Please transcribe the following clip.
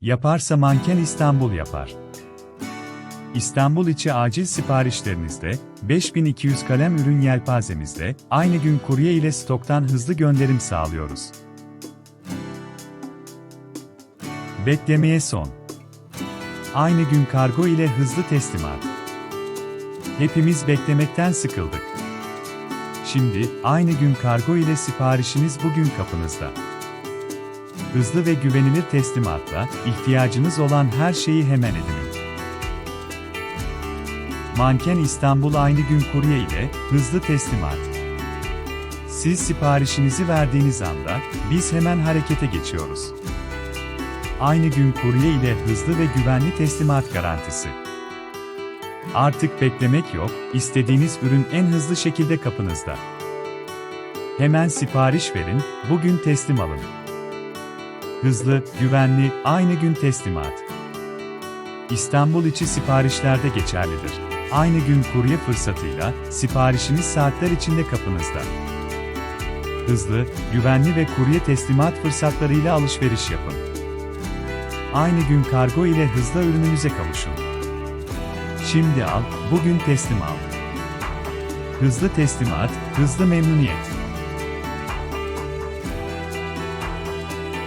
Yaparsa Manken İstanbul yapar. İstanbul içi acil siparişlerinizde, 5200 kalem ürün yelpazemizde, aynı gün kurye ile stoktan hızlı gönderim sağlıyoruz. Beklemeye son. Aynı gün kargo ile hızlı teslimat. Hepimiz beklemekten sıkıldık. Şimdi, aynı gün kargo ile siparişiniz bugün kapınızda. Hızlı ve güvenilir teslimatla, ihtiyacınız olan her şeyi hemen edinin. Manken İstanbul aynı gün kurye ile, hızlı teslimat. Siz siparişinizi verdiğiniz anda, biz hemen harekete geçiyoruz. Aynı gün kurye ile hızlı ve güvenli teslimat garantisi. Artık beklemek yok, istediğiniz ürün en hızlı şekilde kapınızda. Hemen sipariş verin, bugün teslim alın. Hızlı, güvenli, aynı gün teslimat. İstanbul içi siparişlerde geçerlidir. Aynı gün kurye fırsatıyla, siparişiniz saatler içinde kapınızda. Hızlı, güvenli ve kurye teslimat fırsatlarıyla alışveriş yapın. Aynı gün kargo ile hızla ürününüze kavuşun. Şimdi al, bugün teslim al. Hızlı teslimat, hızlı memnuniyet.